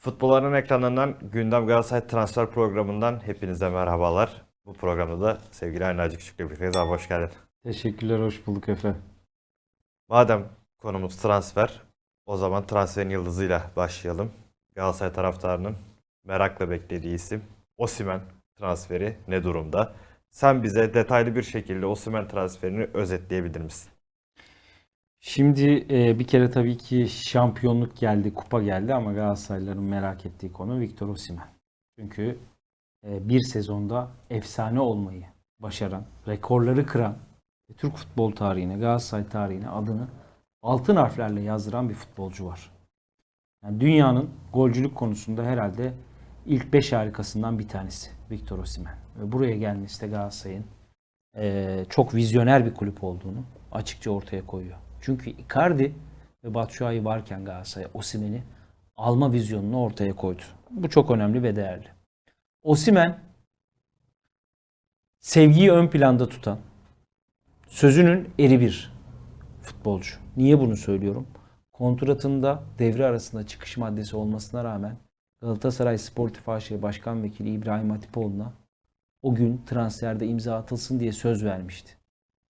Futbolların ekranlarından Gündem Galatasaray transfer programından hepinize merhabalar. Bu programda da sevgili Aynı Hacı Küçük'le birlikteyiz. Abi hoş geldin. Teşekkürler, hoş bulduk Efe. Madem konumuz transfer, o zaman transferin yıldızıyla başlayalım. Galatasaray taraftarının merakla beklediği isim Osimhen transferi ne durumda? Sen bize detaylı bir şekilde Osimhen transferini özetleyebilir misin? Şimdi e, bir kere tabii ki şampiyonluk geldi, kupa geldi ama Galatasaraylıların merak ettiği konu Victor Osimhen. Çünkü e, bir sezonda efsane olmayı başaran, rekorları kıran, ve Türk futbol tarihine, Galatasaray tarihine adını altın harflerle yazdıran bir futbolcu var. Yani dünyanın golcülük konusunda herhalde ilk 5 harikasından bir tanesi Victor Osimhen. Ve buraya gelmesi de Galatasaray'ın e, çok vizyoner bir kulüp olduğunu açıkça ortaya koyuyor. Çünkü Icardi ve Batshuayi varken Galatasaray Osimhen'i alma vizyonunu ortaya koydu. Bu çok önemli ve değerli. Osimhen sevgiyi ön planda tutan, sözünün eri bir futbolcu. Niye bunu söylüyorum? Kontratında devre arasında çıkış maddesi olmasına rağmen Galatasaray Sportif AŞ Başkan Vekili İbrahim Hatipoğlu'na o gün transferde imza atılsın diye söz vermişti.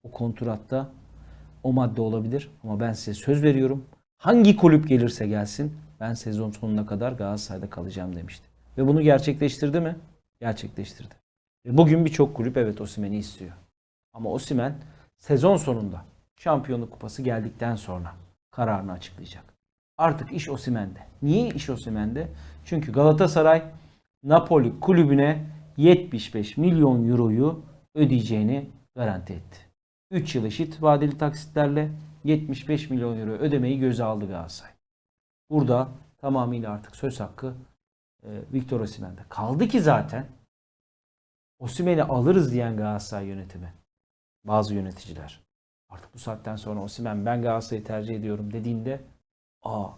O kontratta o madde olabilir ama ben size söz veriyorum. Hangi kulüp gelirse gelsin ben sezon sonuna kadar Galatasaray'da kalacağım demişti. Ve bunu gerçekleştirdi mi? Gerçekleştirdi. Ve bugün birçok kulüp evet Osimhen'i istiyor. Ama Osimhen sezon sonunda şampiyonluk kupası geldikten sonra kararını açıklayacak. Artık iş Osimhen'de. Niye iş Osimhen'de? Çünkü Galatasaray Napoli kulübüne 75 milyon euroyu ödeyeceğini garanti etti. 3 yıl eşit vadeli taksitlerle 75 milyon euro ödemeyi göze aldı Galatasaray. Burada tamamıyla artık söz hakkı e, Victor Osimhen'de. Kaldı ki zaten Osimhen'i alırız diyen Galatasaray yönetimi. Bazı yöneticiler. Artık bu saatten sonra Osimhen ben Galatasaray'ı tercih ediyorum dediğinde aa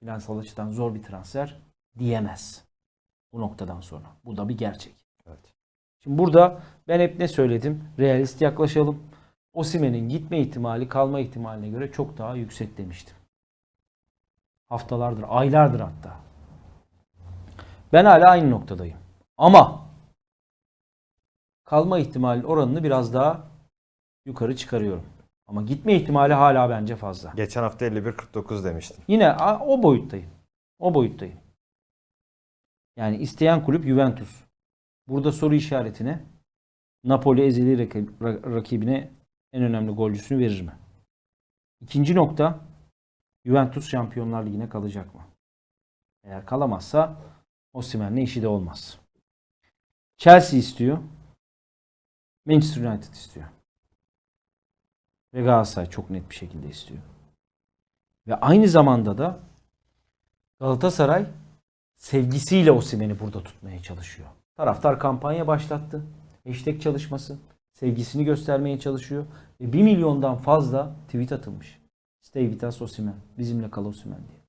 finansal açıdan zor bir transfer diyemez. Bu noktadan sonra. Bu da bir gerçek. Evet. Şimdi burada ben hep ne söyledim? Realist yaklaşalım. Osimhen'in gitme ihtimali kalma ihtimaline göre çok daha yüksek demiştim. Haftalardır, aylardır hatta. Ben hala aynı noktadayım. Ama kalma ihtimali oranını biraz daha yukarı çıkarıyorum. Ama gitme ihtimali hala bence fazla. Geçen hafta 51-49 demiştin. Yine o boyuttayım. O boyuttayım. Yani isteyen kulüp Juventus. Burada soru işaretine Napoli ezeli rakib- ra- rakibine en önemli golcüsünü verir mi? İkinci nokta Juventus Şampiyonlar Ligi'ne kalacak mı? Eğer kalamazsa Osimhen'le işi de olmaz. Chelsea istiyor. Manchester United istiyor. Ve Galatasaray çok net bir şekilde istiyor. Ve aynı zamanda da Galatasaray sevgisiyle Osimhen'i burada tutmaya çalışıyor. Taraftar kampanya başlattı. Hashtag çalışması. Sevgisini göstermeye çalışıyor. Ve 1 milyondan fazla tweet atılmış. Stay with us Osimhen. Bizimle kal Osimhen diye.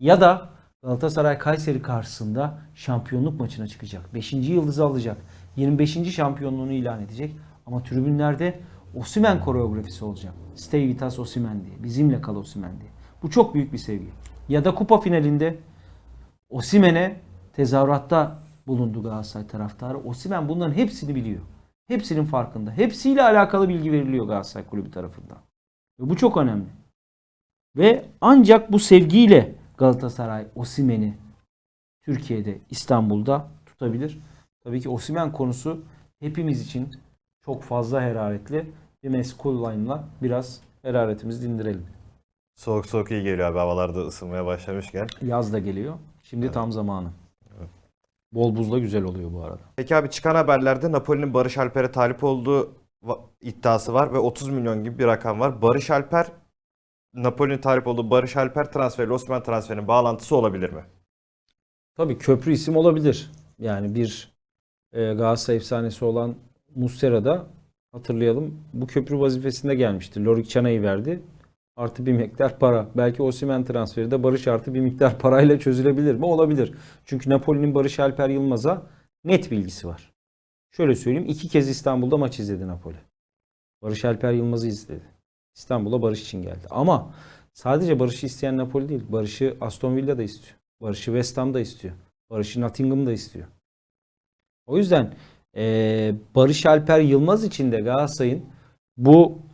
Ya da Galatasaray Kayseri karşısında şampiyonluk maçına çıkacak. 5. yıldızı alacak. 25. şampiyonluğunu ilan edecek. Ama tribünlerde Osimhen koreografisi olacak. Stay with us Osimhen diye. Bizimle kal Osimhen diye. Bu çok büyük bir sevgi. Ya da kupa finalinde Osimhen'e tezahüratta bulundu Galatasaray taraftarı. Osimhen bunların hepsini biliyor. Hepsinin farkında. Hepsiyle alakalı bilgi veriliyor Galatasaray kulübü tarafından. Ve bu çok önemli. Ve ancak bu sevgiyle Galatasaray Osimhen'i Türkiye'de, İstanbul'da tutabilir. Tabii ki Osimhen konusu hepimiz için çok fazla hararetli. Bir meskul line'la biraz hararetimizi dindirelim. Soğuk soğuk iyi geliyor abi havalarda ısınmaya başlamışken. Yaz da geliyor. Şimdi tam zamanı. Bol buzla güzel oluyor bu arada. Peki abi çıkan haberlerde Napoli'nin Barış Alper'e talip olduğu iddiası var ve 30 milyon gibi bir rakam var. Barış Alper Napoli'nin talip olduğu Barış Alper transferi Osimhen transferinin bağlantısı olabilir mi? Tabii köprü isim olabilir. Yani bir e, Galatasaray efsanesi olan Muslera da hatırlayalım bu köprü vazifesinde gelmişti. Lorik Çana'yı verdi. Artı bir miktar para. Belki Osimhen transferi de Barış artı bir miktar parayla çözülebilir mi? Olabilir. Çünkü Napoli'nin Barış Alper Yılmaz'a net bilgisi var. Şöyle söyleyeyim. iki kez İstanbul'da maç izledi Napoli. Barış Alper Yılmaz'ı izledi. İstanbul'a Barış için geldi. Ama sadece Barış'ı isteyen Napoli değil. Barış'ı Aston Villa da istiyor. Barış'ı West Ham da istiyor. Barış'ı Nottingham da istiyor. O yüzden eee, Barış Alper Yılmaz için de Galatasaray'ın bu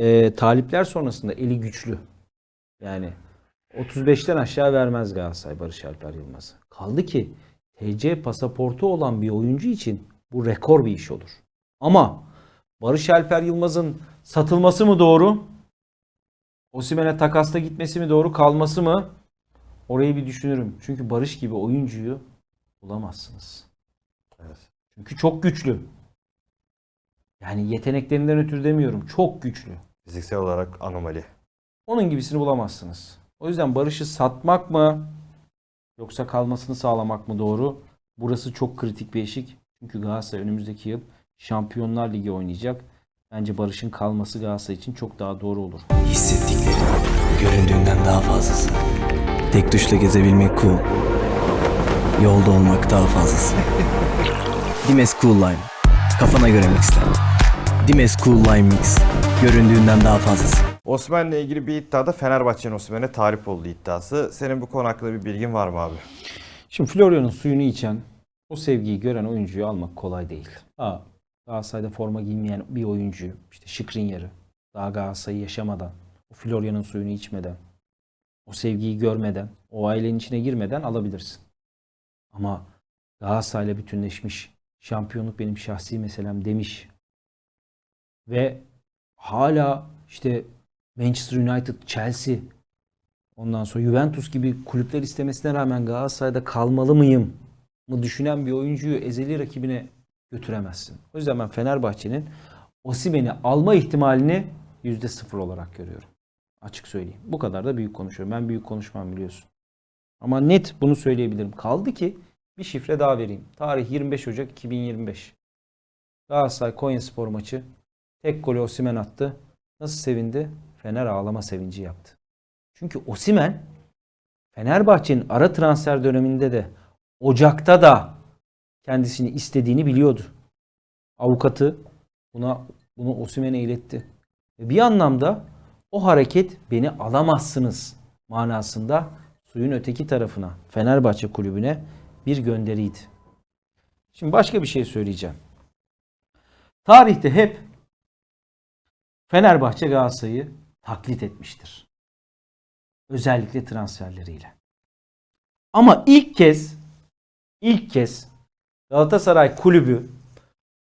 eee, talipler sonrasında eli güçlü. Yani 35'ten aşağı vermez Galatasaray Barış Alper Yılmaz'ı. Kaldı ki TC pasaportu olan bir oyuncu için bu rekor bir iş olur. Ama Barış Alper Yılmaz'ın satılması mı doğru? Osimhen'e takasta gitmesi mi doğru? Kalması mı? Orayı bir düşünürüm. Çünkü Barış gibi oyuncuyu bulamazsınız. Evet. Çünkü çok güçlü. Yani yeteneklerinden ötürü demiyorum. Çok güçlü. Fiziksel olarak anomali. Onun gibisini bulamazsınız. O yüzden Barış'ı satmak mı yoksa kalmasını sağlamak mı doğru? Burası çok kritik bir eşik. Çünkü Galatasaray önümüzdeki yıl Şampiyonlar Ligi oynayacak. Bence Barış'ın kalması Galatasaray için çok daha doğru olur. Hissettikleri göründüğünden daha fazlası. Tek tuşla gezebilmek cool. Yolda olmak daha fazlası. Dimes Cool Lime. Kafana göre mixle. Dimes Cool Lime Mix. Göründüğünden daha fazlası. Osman'la ilgili bir iddiada Fenerbahçe'nin Osimhen'e talip olduğu iddiası. Senin bu konu hakkında bir bilgin var mı abi? Şimdi Florya'nın suyunu içen, o sevgiyi gören oyuncuyu almak kolay değil. Ha, Galatasaray'da forma giymeyen bir oyuncuyu, işte Şikrinyar'ı, daha Galatasaray'ı yaşamadan, o Florya'nın suyunu içmeden, o sevgiyi görmeden, o ailenin içine girmeden alabilirsin. Ama Galatasaray'la bütünleşmiş, şampiyonluk benim şahsi meselem demiş ve hala işte Manchester United, Chelsea, Ondan sonra Juventus gibi kulüpler istemesine rağmen Galatasaray'da kalmalı mıyım mı düşünen bir oyuncuyu ezeli rakibine götüremezsin. O yüzden ben Fenerbahçe'nin Osimhen'i alma ihtimalini %0 olarak görüyorum. Açık söyleyeyim. Bu kadar da büyük konuşuyorum. Ben büyük konuşmam biliyorsun. Ama net bunu söyleyebilirim. Kaldı ki bir şifre daha vereyim. Tarih 25 Ocak 2025. Galatasaray Konyaspor maçı. Tek golü Osimhen attı. Nasıl sevindi? Fener ağlama sevinci yaptı. Çünkü Osimen Fenerbahçe'nin ara transfer döneminde de Ocak'ta da kendisini istediğini biliyordu. Avukatı buna bunu Osimen'e iletti. Bir anlamda o hareket beni alamazsınız manasında suyun öteki tarafına Fenerbahçe kulübüne bir gönderiydi. Şimdi başka bir şey söyleyeceğim. Tarihte hep Fenerbahçe Galatasaray'ı taklit etmiştir. Özellikle transferleriyle. Ama ilk kez ilk kez Galatasaray kulübü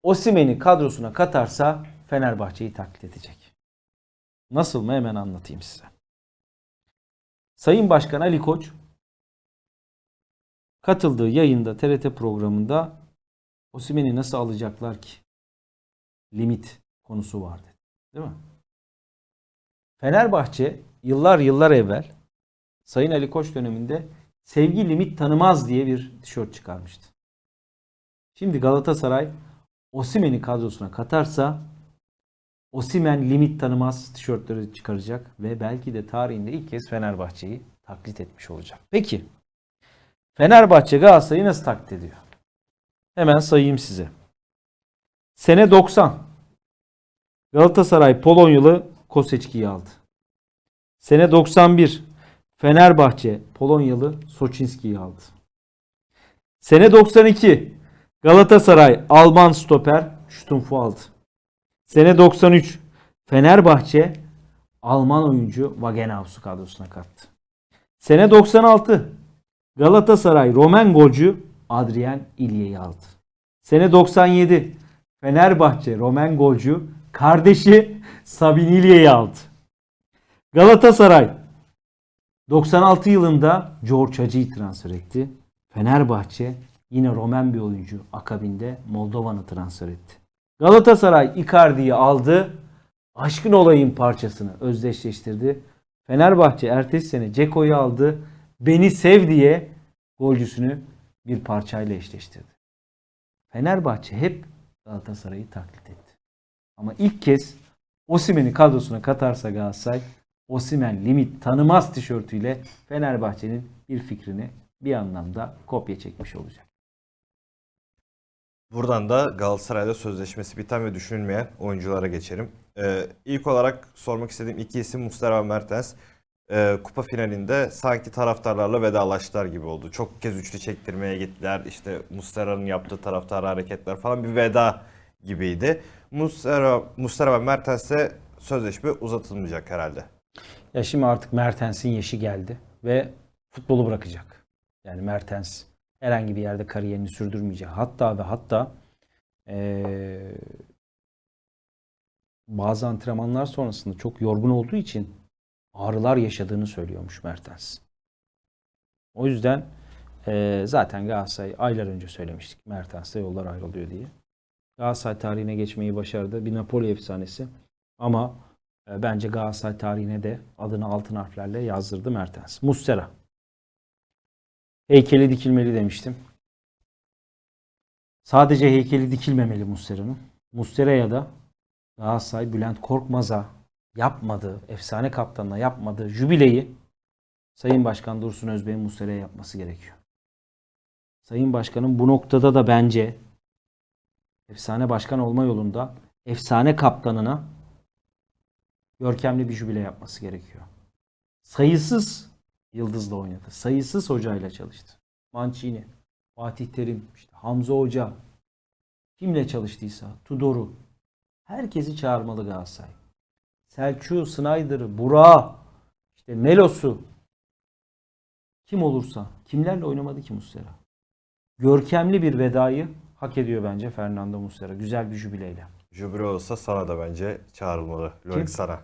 Osimhen'i kadrosuna katarsa Fenerbahçe'yi taklit edecek. Nasıl mı hemen anlatayım size. Sayın Başkan Ali Koç katıldığı yayında TRT programında Osimhen'i nasıl alacaklar ki? Limit konusu vardı. Değil mi? Fenerbahçe yıllar yıllar evvel Sayın Ali Koç döneminde sevgi limit tanımaz diye bir tişört çıkarmıştı. Şimdi Galatasaray Osimhen'i kadrosuna katarsa Osimen limit tanımaz tişörtleri çıkaracak ve belki de tarihinde ilk kez Fenerbahçe'yi taklit etmiş olacak. Peki Fenerbahçe Galatasaray'ı nasıl taklit ediyor? Hemen sayayım size. Sene 90. Galatasaray Polonyalı Koseçki'yi aldı. Sene 91 Fenerbahçe Polonyalı Soçinski'yi aldı. Sene 92 Galatasaray Alman stoper Stumpf'u aldı. Sene 93 Fenerbahçe Alman oyuncu Wagenhaus'u kadrosuna kattı. Sene 96 Galatasaray Romen golcü Adrien İlye'yi aldı. Sene 97 Fenerbahçe Romen golcü kardeşi Sabin İlye'yi aldı. Galatasaray 96 yılında George Hacı'yı transfer etti. Fenerbahçe yine Romen bir oyuncu akabinde Moldovan'ı transfer etti. Galatasaray Icardi'yi aldı. Aşkın olayım parçasını özdeşleştirdi. Fenerbahçe ertesi sene Ceko'yu aldı. Beni sev diye golcüsünü bir parçayla eşleştirdi. Fenerbahçe hep Galatasaray'ı taklit etti. Ama ilk kez Osimhen'i kadrosuna katarsa Galatasaray Osimen limit tanımaz tişörtüyle Fenerbahçe'nin bir fikrini bir anlamda kopya çekmiş olacak. Buradan da Galatasaray'da sözleşmesi biten ve düşünülmeyen oyunculara geçelim. Ee, ilk olarak sormak istediğim iki isim Muslera Mertens. e, kupa finalinde sanki taraftarlarla vedalaştılar gibi oldu. Çok kez üçlü çektirmeye gittiler. İşte Muslera'nın yaptığı taraftar hareketler falan bir veda gibiydi. Muslera, Muslera ve Mertens'e sözleşme uzatılmayacak herhalde. Ya şimdi artık Mertens'in yaşı geldi ve futbolu bırakacak. Yani Mertens herhangi bir yerde kariyerini sürdürmeyecek. Hatta ve hatta eee, bazı antrenmanlar sonrasında çok yorgun olduğu için ağrılar yaşadığını söylüyormuş Mertens. O yüzden eee, zaten Galatasaray aylar önce söylemiştik Mertens'le yollar ayrılıyor diye. Galatasaray tarihine geçmeyi başardı. Bir Napoli efsanesi. Ama e, bence Galatasaray tarihine de adını altın harflerle yazdırdı Mertens. Muslera. Heykeli dikilmeli demiştim. Sadece heykeli dikilmemeli Muslera'nın. Muslera'ya da Galatasaray Bülent Korkmaz'a yapmadığı, efsane kaptanla yapmadığı jübileyi Sayın Başkan Dursun Özbey'in Muslera'ya yapması gerekiyor. Sayın Başkan'ın bu noktada da bence efsane başkan olma yolunda efsane kaptanına görkemli bir jübile yapması gerekiyor. Sayısız yıldızla oynadı. Sayısız hocayla çalıştı. Mancini, Fatih Terim, işte Hamza Hoca, kimle çalıştıysa, Tudor'u, herkesi çağırmalı Galatasaray. Selçuk'u, Snyder'ı, Burak'ı, işte Melos'u, kim olursa, kimlerle oynamadı ki Muslera? Görkemli bir vedayı hak ediyor bence Fernando Muslera. Güzel bir jübileyle. Jubile olsa sana da bence çağrılmalı. Lorik sana.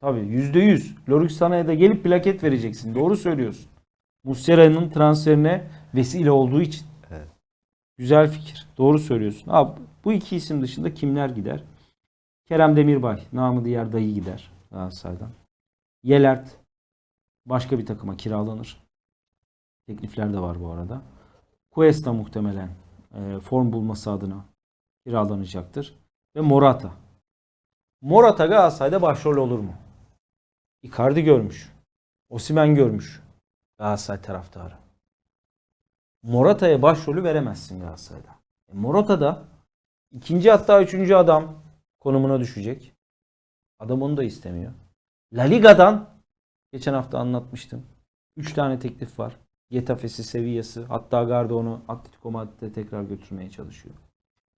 Tabii yüzde yüz. Lorik Sana'ya da gelip plaket vereceksin. Doğru söylüyorsun. Muslera'nın transferine vesile olduğu için. Evet. Güzel fikir. Doğru söylüyorsun. Abi, bu iki isim dışında kimler gider? Kerem Demirbay, namı diğer dayı gider Galatasaray'dan. Yelert başka bir takıma kiralanır. Teklifler de var bu arada. Cuesta muhtemelen e, form bulması adına kiralanacaktır. Ve Morata. Morata Galatasaray'da başrol olur mu? Icardi görmüş. Osimhen görmüş. Galatasaray taraftarı. Morata'ya başrolü veremezsin Galatasaray'da. E, Morata da ikinci hatta üçüncü adam konumuna düşecek. Adam onu da istemiyor. La Liga'dan geçen hafta anlatmıştım. Üç tane teklif var. Getafe'si, Sevilla'sı hatta Garda onu Atletico Madrid'e tekrar götürmeye çalışıyor.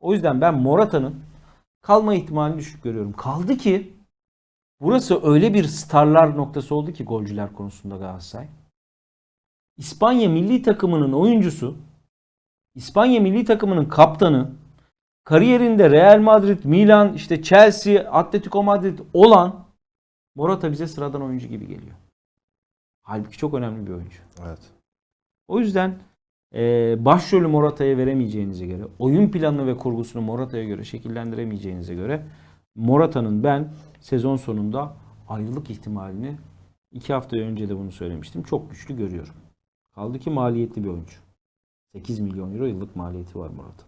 O yüzden ben Morata'nın kalma ihtimalini düşük görüyorum. Kaldı ki burası öyle bir starlar noktası oldu ki golcüler konusunda Galatasaray. İspanya milli takımının oyuncusu, İspanya milli takımının kaptanı, kariyerinde Real Madrid, Milan, işte Chelsea, Atletico Madrid olan Morata bize sıradan oyuncu gibi geliyor. Halbuki çok önemli bir oyuncu. Evet. O yüzden e, başrolü Morata'ya veremeyeceğinize göre, oyun planını ve kurgusunu Morata'ya göre şekillendiremeyeceğinize göre Morata'nın ben sezon sonunda ayrılık ihtimalini iki hafta önce de bunu söylemiştim. Çok güçlü görüyorum. Kaldı ki maliyetli bir oyuncu. 8 milyon euro yıllık maliyeti var Morata.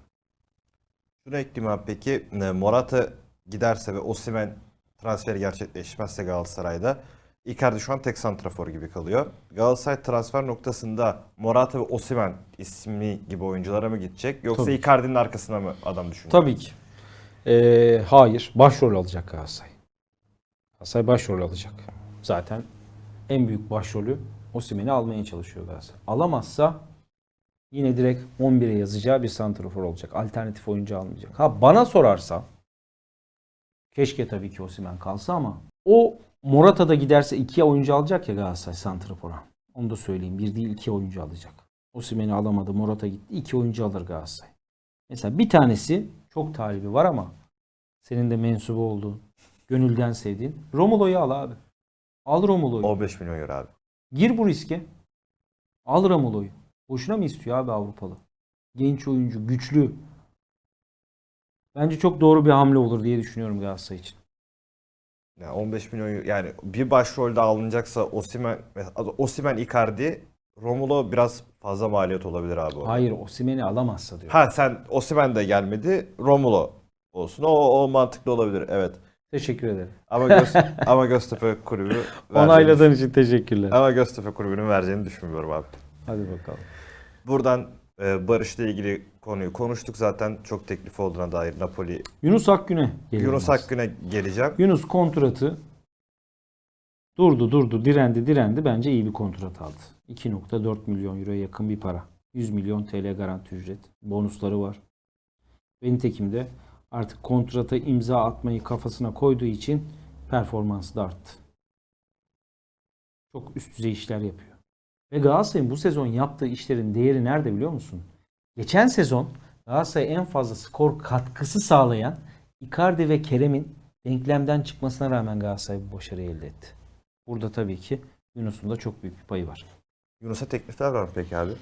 Şunu ekleyeyim abi peki. E, Morata giderse ve Osimhen transferi gerçekleşmezse Galatasaray'da Icardi şu an tek santrafor gibi kalıyor. Galatasaray transfer noktasında Morata ve Osimhen ismi gibi oyunculara mı gidecek yoksa Tabii. Icardi'nin arkasına mı adam düşünüyor? Tabii ki. Ee, hayır. Başrol alacak Galatasaray. Galatasaray başrol alacak. Zaten en büyük başrolü Osimhen'i almaya çalışıyor Galatasaray. Alamazsa yine direkt 11'e yazacağı bir santrafor olacak. Alternatif oyuncu almayacak. Ha bana sorarsa keşke tabii ki Osimhen kalsa ama o Morata da giderse iki oyuncu alacak ya Galatasaray santrafora. Onu da söyleyeyim. Bir değil iki oyuncu alacak. Osimhen'i alamadı. Morata gitti. İki oyuncu alır Galatasaray. Mesela bir tanesi çok talibi var ama senin de mensubu olduğun, gönülden sevdiğin Romulo'yu al abi. Al Romulo'yu. 15 milyon euro abi. Gir bu riske. Al Romulo'yu. Boşuna mı istiyor abi Avrupalı? Genç oyuncu, güçlü. Bence çok doğru bir hamle olur diye düşünüyorum Galatasaray için. Yani 15 milyon yani bir başrolde alınacaksa Osimhen Osimhen Icardi Romulo biraz fazla maliyet olabilir abi. orada. Hayır Osimhen'i alamazsa diyor. Ha sen Osimhen de gelmedi. Romulo olsun. O, o mantıklı olabilir. Evet. Teşekkür ederim. Ama Göz, ama Göztepe kulübü Onayladığın için teşekkürler. Ama Göztepe kulübünün vereceğini düşünmüyorum abi. Hadi bakalım. Buradan e, Barış'la ilgili konuyu konuştuk zaten. Çok teklif olduğuna dair Napoli. Yunus Akgün'e gelelim Yunus aslında. Hakkı'na geleceğim. Yunus kontratı Durdu durdu direndi direndi bence iyi bir kontrat aldı. 2.4 milyon euroya yakın bir para. 100 milyon TL garanti ücret. Bonusları var. Ve nitekim de artık kontrata imza atmayı kafasına koyduğu için performansı da arttı. Çok üst düzey işler yapıyor. Ve Galatasaray'ın bu sezon yaptığı işlerin değeri nerede biliyor musun? Geçen sezon Galatasaray'a en fazla skor katkısı sağlayan Icardi ve Kerem'in denklemden çıkmasına rağmen Galatasaray bu başarıyı elde etti. Burada tabii ki Yunus'un da çok büyük bir payı var. Yunus'a teklifler var mı peki abi?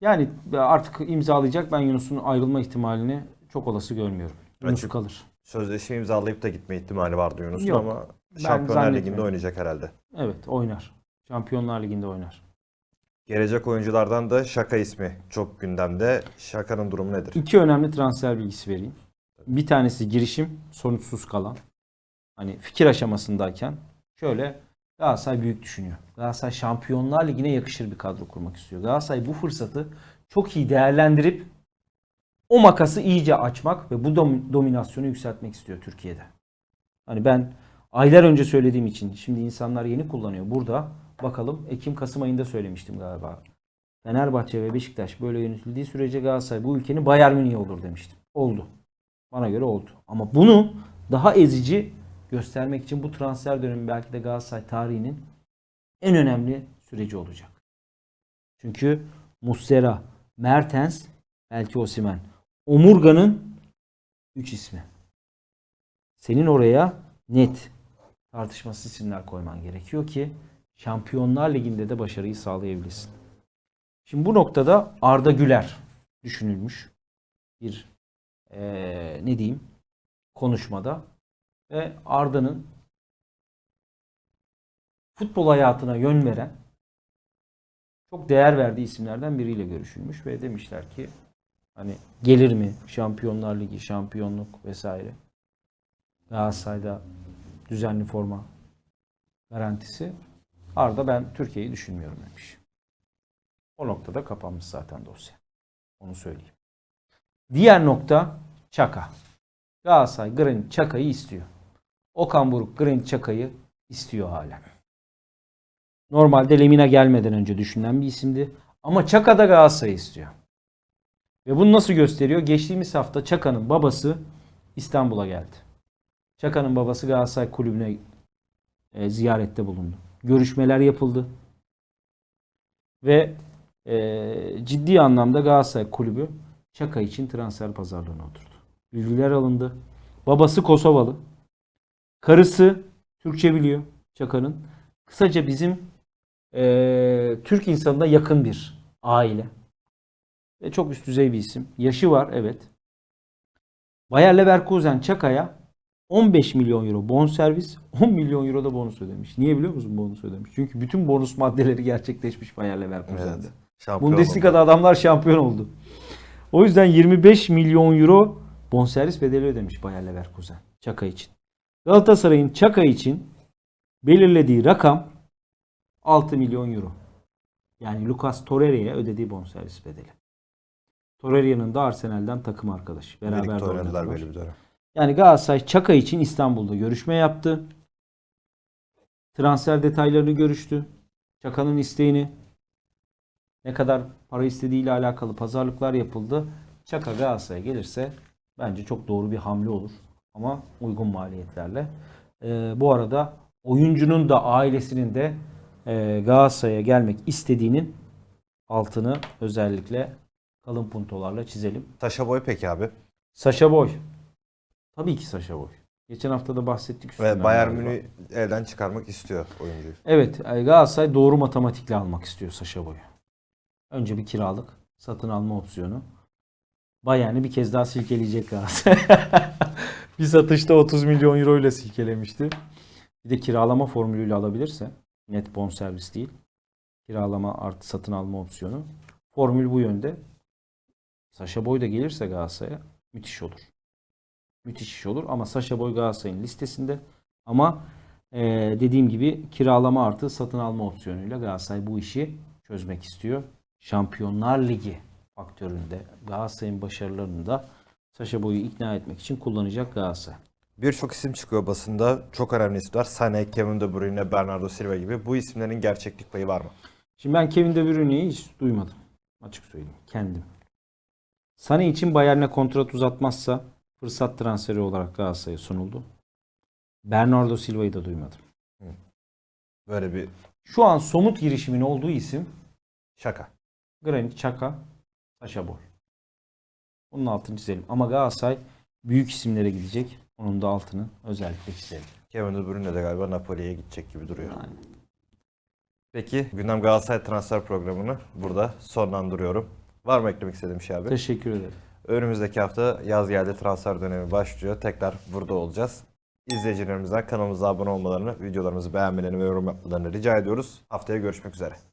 Yani artık imzalayacak ben Yunus'un ayrılma ihtimalini çok olası görmüyorum. Yunus Açık. kalır. Sözleşme imzalayıp da gitme ihtimali vardı Yunus'un Yok, ama Şampiyonlar. Ligi'nde oynayacak herhalde. Evet oynar. Şampiyonlar Ligi'nde oynar. Gelecek oyunculardan da Şaka ismi çok gündemde. Şaka'nın durumu nedir? İki önemli transfer bilgisi vereyim. Bir tanesi girişim sonuçsuz kalan. Hani fikir aşamasındayken şöyle Galatasaray büyük düşünüyor. Galatasaray Şampiyonlar Ligi'ne yakışır bir kadro kurmak istiyor. Galatasaray bu fırsatı çok iyi değerlendirip o makası iyice açmak ve bu dom- dominasyonu yükseltmek istiyor Türkiye'de. Hani ben aylar önce söylediğim için şimdi insanlar yeni kullanıyor. Burada bakalım Ekim-Kasım ayında söylemiştim galiba. Fenerbahçe ve Beşiktaş böyle yönetildiği sürece Galatasaray bu ülkenin Bayern Münih olur demiştim. Oldu. Bana göre oldu. Ama bunu daha ezici göstermek için bu transfer dönemi belki de Galatasaray tarihinin en önemli süreci olacak. Çünkü Muslera, Mertens, belki Osimhen. Omurga'nın 3 ismi. Senin oraya net tartışmasız isimler koyman gerekiyor ki Şampiyonlar Ligi'nde de başarıyı sağlayabilirsin. Şimdi bu noktada Arda Güler düşünülmüş bir eee, ne diyeyim konuşmada ve Arda'nın futbol hayatına yön veren çok değer verdiği isimlerden biriyle görüşülmüş ve demişler ki hani gelir mi Şampiyonlar Ligi, şampiyonluk vesaire. Galatasaray'da düzenli forma garantisi. Arda ben Türkiye'yi düşünmüyorum demiş. O noktada kapanmış zaten dosya. Onu söyleyeyim. Diğer nokta Çaka. Galatasaray Granit Çaka'yı istiyor. Okan Buruk Granit Çaka'yı istiyor hala. Normalde Lemina gelmeden önce düşünülen bir isimdi. Ama Çaka da Galatasaray istiyor. Ve bunu nasıl gösteriyor? Geçtiğimiz hafta Çaka'nın babası İstanbul'a geldi. Çaka'nın babası Galatasaray kulübüne e, ziyarette bulundu. Görüşmeler yapıldı. Ve e, ciddi anlamda Galatasaray kulübü Çaka için transfer pazarlığına oturdu. Bilgiler alındı. Babası Kosovalı. Karısı Türkçe biliyor Çaka'nın. Kısaca bizim e, Türk insanına yakın bir aile. Ve çok üst düzey bir isim. Yaşı var evet. Bayer Leverkusen Çaka'ya 15 milyon euro bonservis, 10 milyon euro da bonus ödemiş. Niye biliyor musun bonus ödemiş? Çünkü bütün bonus maddeleri gerçekleşmiş Bayer Leverkusen'de. Evet. Şampiyon Bundesliga'da oldu. adamlar şampiyon oldu. O yüzden 25 milyon euro bonservis bedeli ödemiş Bayer Leverkusen Çaka için. Galatasaray'ın Çaka için belirlediği rakam 6 milyon euro. Yani Lucas Torreira'ya ödediği bonservis bedeli. Torreira'nın da Arsenal'den takım arkadaşı. Beraber Birlikte oynadılar belli bir dönem. Yani Galatasaray Çaka için İstanbul'da görüşme yaptı. Transfer detaylarını görüştü. Çaka'nın isteğini ne kadar para istediğiyle alakalı pazarlıklar yapıldı. Çaka Galatasaray'a gelirse bence çok doğru bir hamle olur. Ama uygun maliyetlerle. Ee, bu arada oyuncunun da ailesinin de e, Galatasaray'a gelmek istediğinin altını özellikle kalın puntolarla çizelim. Taşa boy peki abi. Saşa Boy. Tabii ki Saşa Boy. Geçen hafta da bahsettik. Ve Bayern. Münih elden çıkarmak istiyor oyuncuyu. Evet e, Galatasaray doğru matematikle almak istiyor Saşa Boy'u. Önce bir kiralık satın alma opsiyonu. Bayern'i bir kez daha silkeleyecek Galatasaray. bir satışta 30 milyon euro ile silkelemişti. Bir de kiralama formülüyle alabilirse net bonservis değil. Kiralama artı satın alma opsiyonu. Formül bu yönde. Saşa Boy da gelirse Galatasaray'a müthiş olur. Müthiş iş olur ama Saşa Boy Galatasaray'ın listesinde. Ama ee, dediğim gibi kiralama artı satın alma opsiyonuyla Galatasaray bu işi çözmek istiyor. Şampiyonlar Ligi faktöründe Galatasaray'ın başarılarını da Saşa Boy'u ikna etmek için kullanacak Galatasaray. Birçok isim çıkıyor basında. Çok önemli isimler. Sané, Kevin De Bruyne, Bernardo Silva gibi. Bu isimlerin gerçeklik payı var mı? Şimdi ben Kevin De Bruyne'yi hiç duymadım. Açık söyleyeyim. Kendim. Sané için Bayern'e kontrat uzatmazsa fırsat transferi olarak Galatasaray'a sunuldu. Bernardo Silva'yı da duymadım. Böyle bir Şu an somut girişimin olduğu isim şaka. Granit Xhaka, Sacha Boy. Bunun altını çizelim. Ama Galatasaray büyük isimlere gidecek. Onun da altını özellikle çizelim. Kevin De Bruyne de galiba Napoli'ye gidecek gibi duruyor. Yani Peki gündem Galatasaray transfer programını burada sonlandırıyorum. Var mı eklemek istediğim şey abi? teşekkür ederim. Önümüzdeki hafta yaz geldi transfer dönemi başlıyor. Tekrar burada olacağız. İzleyicilerimizden kanalımıza abone olmalarını, videolarımızı beğenmelerini ve yorum yapmalarını rica ediyoruz. Haftaya görüşmek üzere.